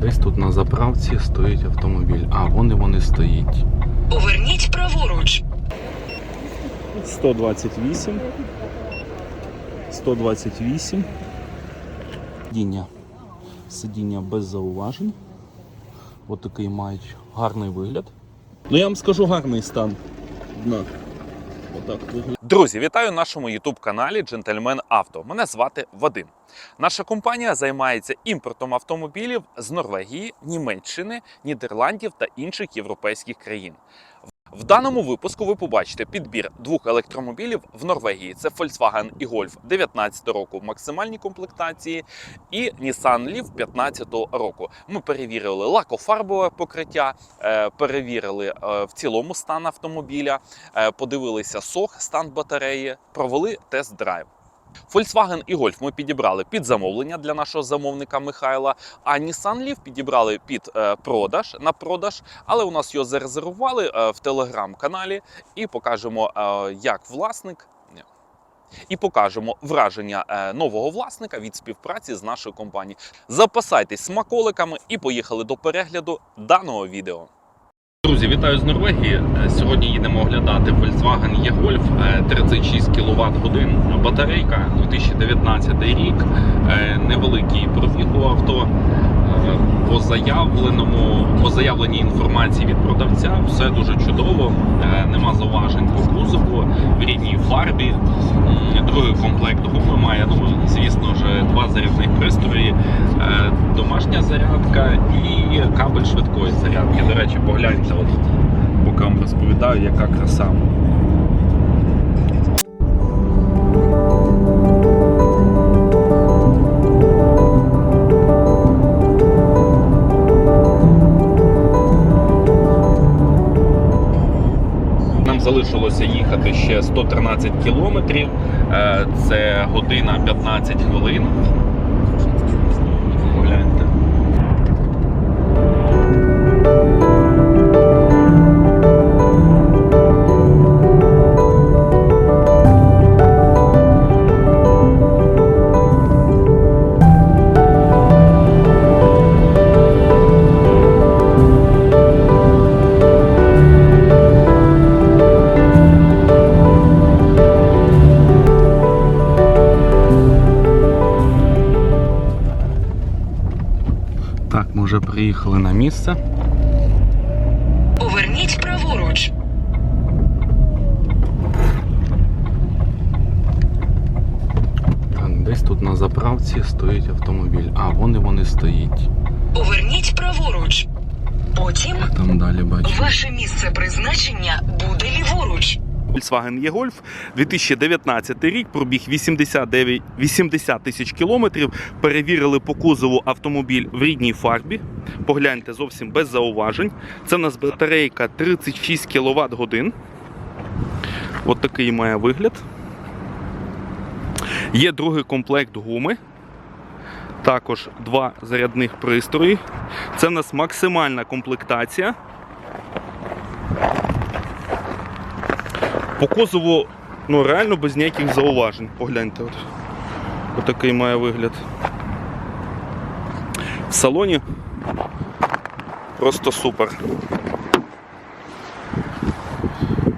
Десь тут на заправці стоїть автомобіль. А, вони вони стоїть. Поверніть праворуч. 128. 128. Сидіння. Сидіння без зауважень. Ось такий мають гарний вигляд. Ну я вам скажу гарний стан дна. Друзі, вітаю нашому youtube каналі Джентльмен Авто. Мене звати Вадим. Наша компанія займається імпортом автомобілів з Норвегії, Німеччини, Нідерландів та інших європейських країн. В даному випуску ви побачите підбір двох електромобілів в Норвегії. Це Volkswagen і Golf 19 року в максимальній комплектації і Nissan Leaf 15 року. Ми перевірили лакофарбове покриття, е, перевірили е, в цілому стан автомобіля, е, подивилися сох, стан батареї, провели тест-драйв. Volkswagen і Golf ми підібрали під замовлення для нашого замовника Михайла, а Nissan Leaf підібрали під е, продаж на продаж, але у нас його зарезервували е, в телеграм-каналі і покажемо, е, як власник. І покажемо враження нового власника від співпраці з нашою компанією. Запасайтесь смаколиками і поїхали до перегляду даного відео. Друзі, вітаю з Норвегії. Е, Сьогодні їдемо оглядати Volkswagen e-Golf е, 36 кВт годин. Батарейка 2019 рік. Е, Невеликий пробіг у авто. Е, По заявленому, по заявленій інформації від продавця все дуже чудово. Е, Нема зауважень по кузову в рідній фарбі. Другий комплект гуми має. Ну, звісно ж, два зарядних пристрої, е, домашня зарядка і кабель швидкої зарядки. До речі, погляньте, от, поки вам розповідаю, яка краса. Залишилося їхати ще 113 кілометрів. Е, Це година 15 хвилин. Погляньте. Вже приїхали на місце. Поверніть праворуч. Так, десь тут на заправці стоїть автомобіль. А, вони вони стоїть. Поверніть праворуч. Потім Там далі бачу. ваше місце призначення. Volkswagen e-Golf 2019 рік, пробіг 89, 80 тисяч кілометрів. Перевірили по кузову автомобіль в рідній фарбі. Погляньте зовсім без зауважень. Це у нас батарейка 36 кВт годин. От такий має вигляд. Є другий комплект гуми. Також два зарядних пристрої. Це в нас максимальна комплектація. По кузову ну, реально без ніяких зауважень. Погляньте, от. Отакий має вигляд. В салоні просто супер.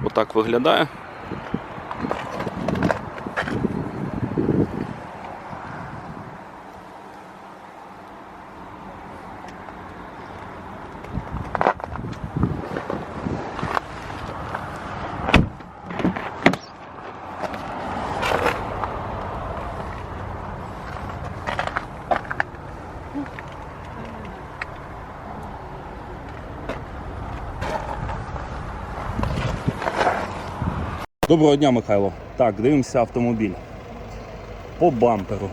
Отак виглядає. Доброго дня, Михайло. Так, дивимося автомобіль. По бамперу.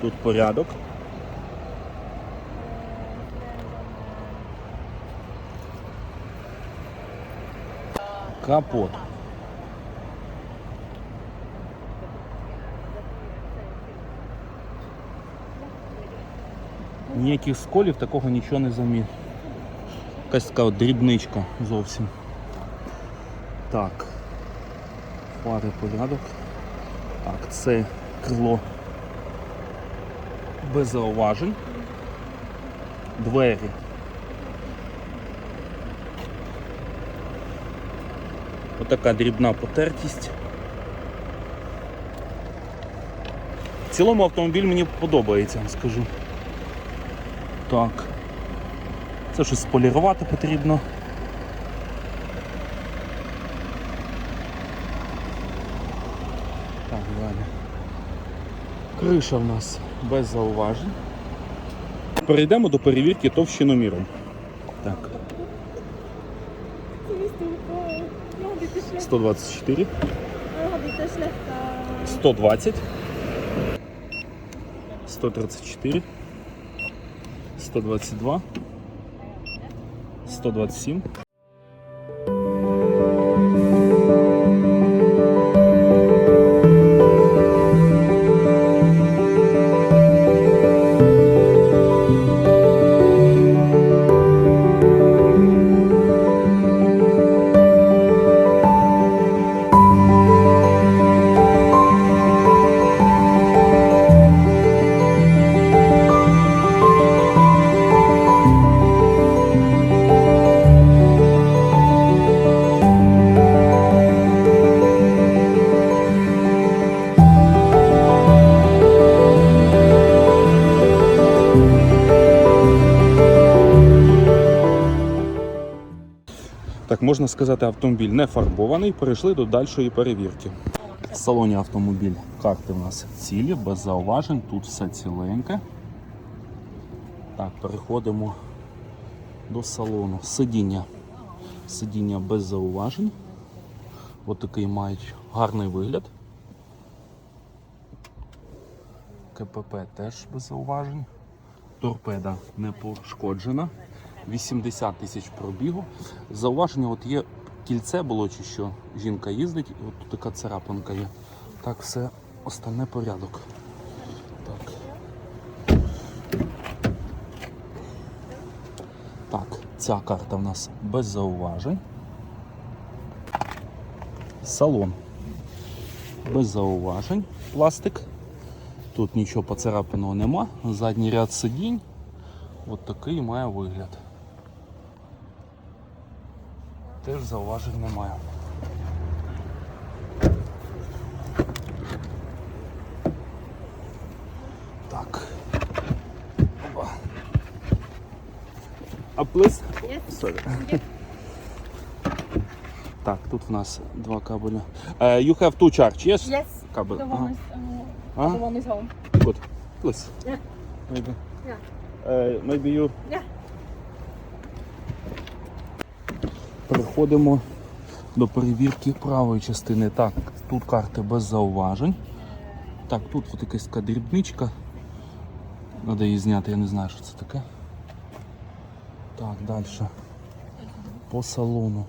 Тут порядок. Капот. Ніяких сколів, такого нічого не заміг. Якась така дрібничка зовсім. Так. Фари порядок. Так, це крило без зауважень. двері. Отака дрібна потертість. В цілому автомобіль мені подобається, скажу. Так. Це щось сполірувати потрібно. Так, далі. Криша в нас без зауважень. Перейдемо до перевірки товщиноміром. Так. 124, 120, 134, 122, 127. Можна сказати, автомобіль не фарбований, перейшли до дальшої перевірки. В салоні автомобіль карти в нас цілі, без зауважень, тут все ціленьке. Так, переходимо до салону. Сидіння. Сидіння без зауважень. Ось такий мають гарний вигляд. КПП теж без зауважень. Торпеда не пошкоджена. 80 тисяч пробігу. Зауваження, от є кільце було чи що. Жінка їздить, і от тут така царапинка є. Так, все остальне порядок. Так. Так, ця карта в нас без зауважень. Салон. Без зауважень. Пластик. Тут нічого поцарапаного нема. Задній ряд сидінь. От такий має вигляд. Теж зауважень немає. Так. Опа. А плис? Sorry. Так, тут в нас два кабеля. Uh, you have two charge, yes? Yes, Кабель. the one, Ага. is uh, the one is home. Good. Please. Yeah. Maybe. Yeah. Uh, maybe you. Yeah. Переходимо до перевірки правої частини. Так, тут карти без зауважень. Так, тут от якась така дрібничка. Треба її зняти, я не знаю, що це таке. Так, далі. По салону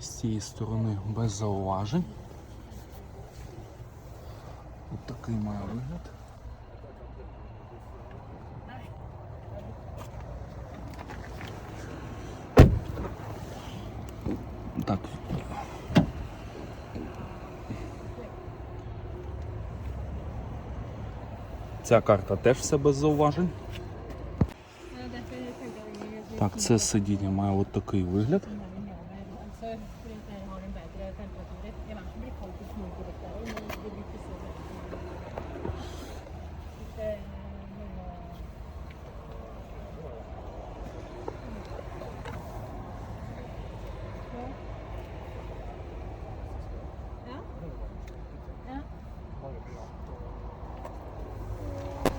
з цієї сторони без зауважень. От такий має вигляд. Ця карта теж все без зауважень. Так, це сидіння має от такий вигляд.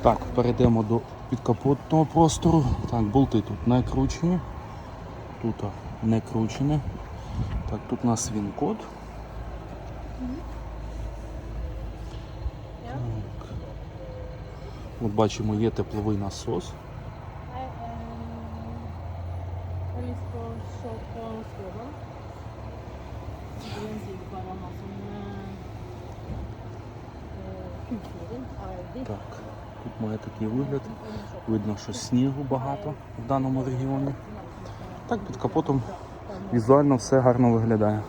Так, перейдемо до підкапотного простору. Так, болти тут не кручені. Тут не кручені. Так, тут у нас він код. Так. От бачимо, є тепловий насос. Такий вигляд. Видно, що снігу багато в даному регіоні. Так, під капотом візуально все гарно виглядає.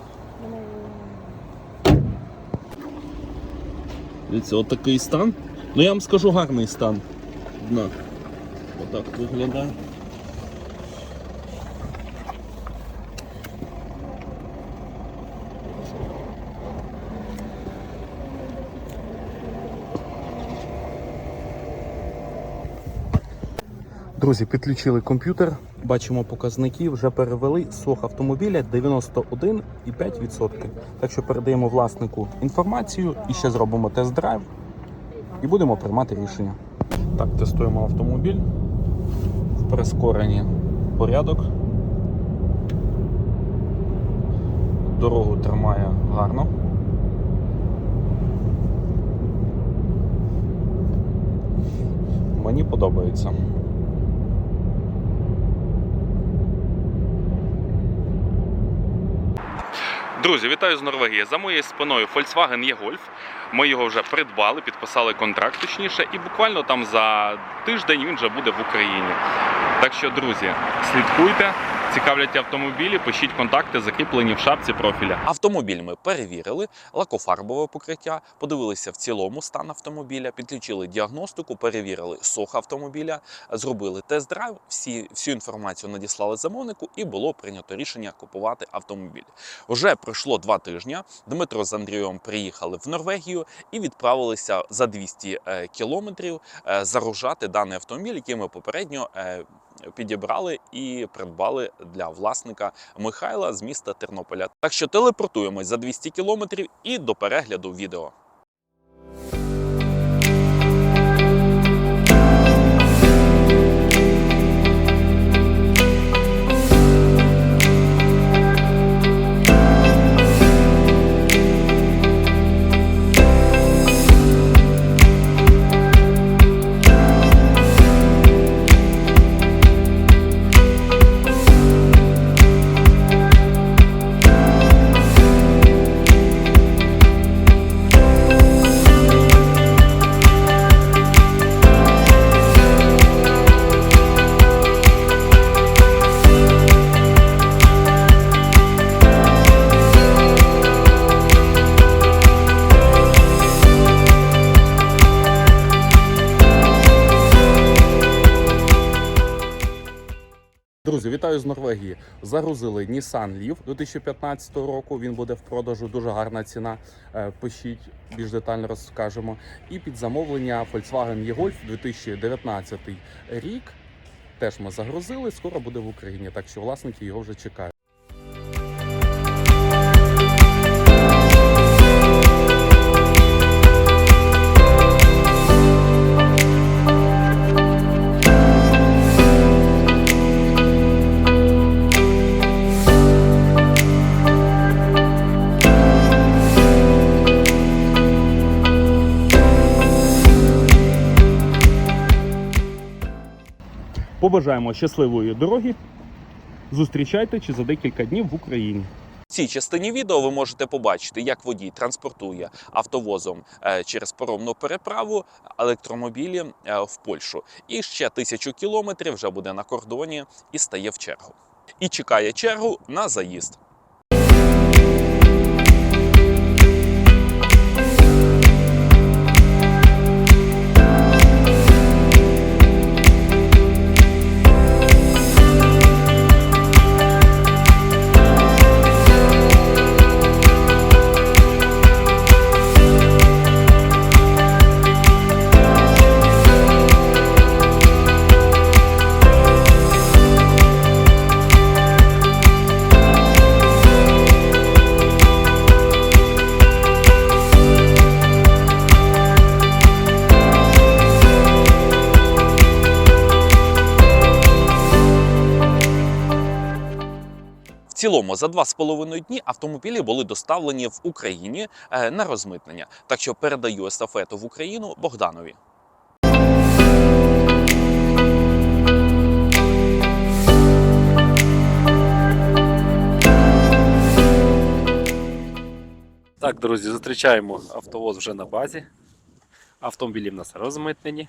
Дивіться, от такий стан. Ну я вам скажу гарний стан. Дна. Отак виглядає. Друзі, підключили комп'ютер. Бачимо показники, вже перевели сох автомобіля 91,5%. Так що передаємо власнику інформацію і ще зробимо тест-драйв і будемо приймати рішення. Так, тестуємо автомобіль в прискоренні порядок. Дорогу тримає гарно. Мені подобається. Друзі, вітаю з Норвегії. За моєю спиною Volkswagen e-Golf. Ми його вже придбали, підписали контракт точніше, і буквально там за тиждень він вже буде в Україні. Так що, друзі, слідкуйте, цікавлять автомобілі, пишіть контакти, закріплені в шапці профіля. Автомобіль ми перевірили, лакофарбове покриття, подивилися в цілому стан автомобіля, підключили діагностику, перевірили сох автомобіля, зробили тест-драйв, всі, всю інформацію надіслали замовнику і було прийнято рішення купувати автомобіль. Вже пройшло два тижні. Дмитро з Андрієм приїхали в Норвегію і відправилися за 200 е, кілометрів е, загружати даний автомобіль, який ми попередньо е, підібрали і придбали для власника Михайла з міста Тернополя. Так що телепортуємось за 200 кілометрів і до перегляду відео. Вітаю з Норвегії. Загрузили Nissan Leaf 2015 року. Він буде в продажу. Дуже гарна ціна. Е, Пишіть, більш детально розкажемо. І під замовлення Volkswagen e-Golf 2019 рік. Теж ми загрузили. Скоро буде в Україні. Так що власники його вже чекають. Побажаємо щасливої дороги. Зустрічайте чи за декілька днів в Україні. В цій частині відео ви можете побачити, як водій транспортує автовозом е, через паромну переправу електромобілі е, в Польщу. І ще тисячу кілометрів вже буде на кордоні і стає в чергу. І чекає чергу на заїзд. Цілому за два з половиною дні автомобілі були доставлені в Україні е, на розмитнення. Так що передаю естафету в Україну Богданові. Так, друзі, зустрічаємо автовоз вже на базі. Автомобілі в нас розмитнені.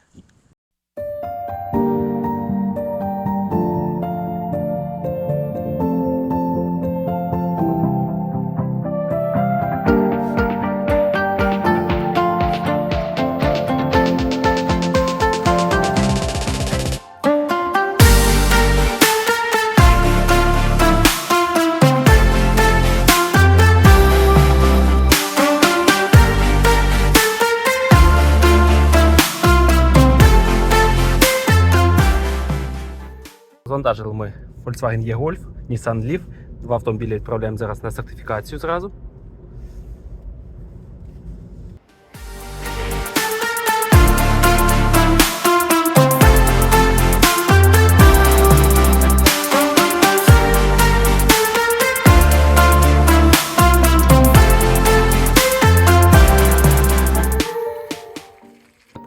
Volkswagen E-Golf, Nissan Leaf. Два автомобілі відправляємо зараз на сертифікацію зразу.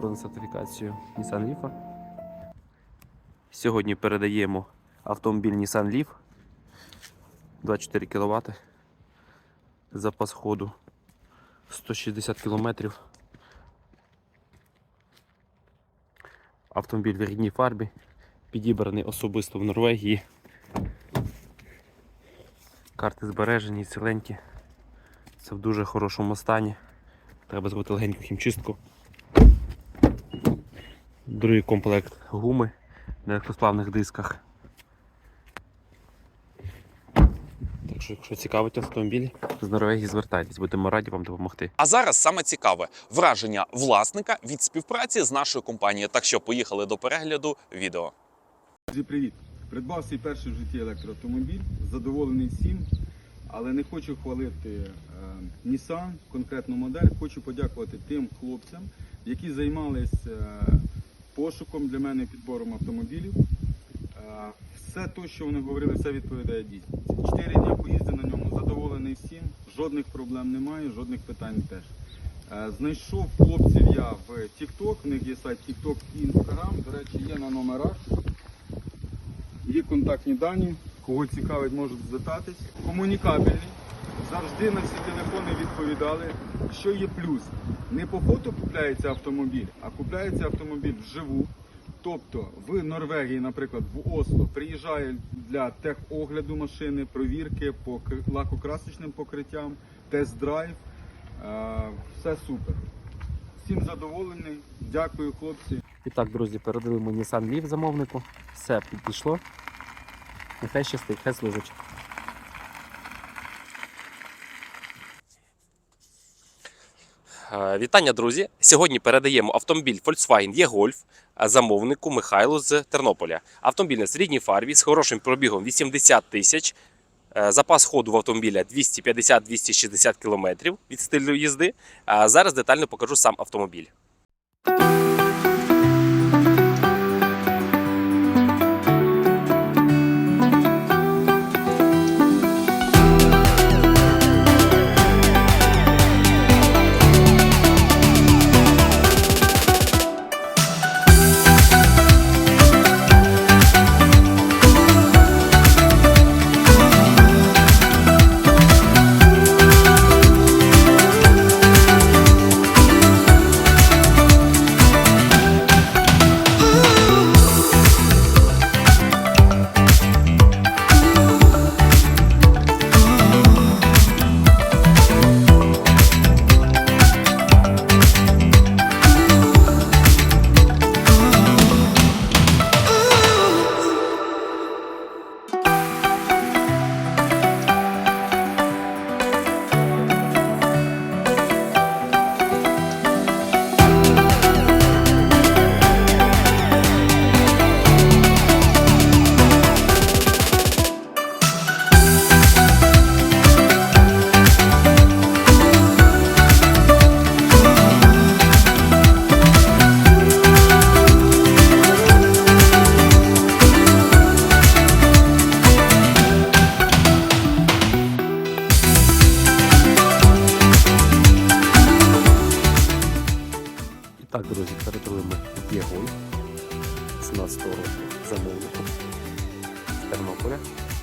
Про сертифікацію Nissan Leaf. Сьогодні передаємо автомобіль Nissan Leaf 24 кВт. Запас ходу 160 км. Автомобіль в рідній фарбі, підібраний особисто в Норвегії. Карти збережені, ціленькі. Це в дуже хорошому стані. Треба зробити легеньку хімчистку. Другий комплект гуми на легкосплавних дисках. Що, якщо цікавить автомобіль, з Норвегії звертайтесь, будемо раді вам допомогти. А зараз саме цікаве враження власника від співпраці з нашою компанією. Так що поїхали до перегляду відео. Друзі, привіт! Придбав свій перший в житті електроавтомобіль, задоволений всім, але не хочу хвалити е, Nissan, конкретну модель. Хочу подякувати тим хлопцям, які займалися е, пошуком для мене підбором автомобілів. Все те, що вони говорили, все відповідає дійсності. Чотири дні поїздив на ньому, задоволений всім, жодних проблем немає, жодних питань теж. Е, Знайшов хлопців я в TikTok, в них є сайт TikTok і Instagram, до речі, є на номерах. Є контактні дані, кого цікавить, можуть звертатись. Комунікабельний. Завжди на всі телефони відповідали, що є плюс. Не по фото купляється автомобіль, а купляється автомобіль вживу. Тобто в Норвегії, наприклад, в Осло приїжджає для техогляду машини, провірки по лакокрасочним покриттям, тест-драйв. Е, Все супер. Всім задоволений. Дякую, хлопці. І так, друзі, передали ми Nissan Leaf замовнику. Все підійшло. Нехай щастить, хай служить. Вітання, друзі! Сьогодні передаємо автомобіль Volkswagen E-Golf е, замовнику Михайлу з Тернополя. Автомобіль на середній фарбі з хорошим пробігом 80 тисяч. Е, Запас ходу в автомобіля 250-260 км від стилю їзди. Зараз детально покажу сам автомобіль.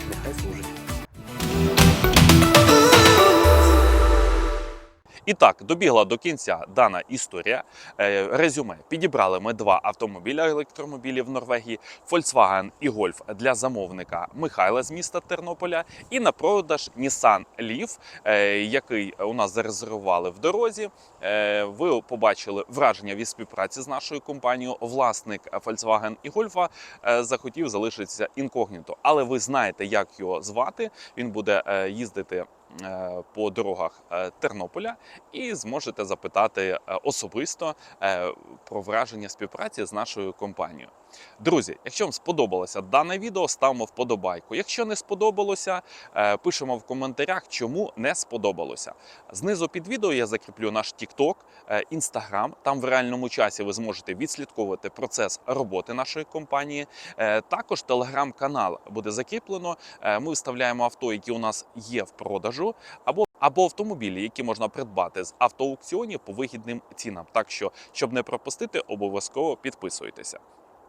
Нехай служить. І так, добігла до кінця дана історія. Е, Резюме. Підібрали ми два автомобіля електромобілів Норвегії: Volkswagen і Golf для замовника Михайла з міста Тернополя. І на продаж Nissan Leaf, е, який у нас зарезервували в дорозі. Е, Ви побачили враження від співпраці з нашою компанією. Власник Volkswagen і е, захотів залишитися інкогніто, але ви знаєте, як його звати. Він буде їздити. Е, По дорогах е, Тернополя і зможете запитати е, особисто про враження співпраці з нашою компанією. Друзі, якщо вам сподобалося дане відео, ставимо вподобайку. Якщо не сподобалося, пишемо в коментарях, чому не сподобалося. Знизу під відео я закріплю наш TikTok, Instagram. Там в реальному часі ви зможете відслідковувати процес роботи нашої компанії. Також телеграм-канал буде закріплено. Ми вставляємо авто, які у нас є в продажу, або або автомобілі, які можна придбати з автоаукціонів по вигідним цінам. Так що, щоб не пропустити, обов'язково підписуйтеся.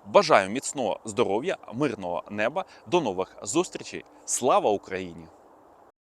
Бажаю міцного здоров'я, мирного неба. До нових зустрічей. Слава Україні!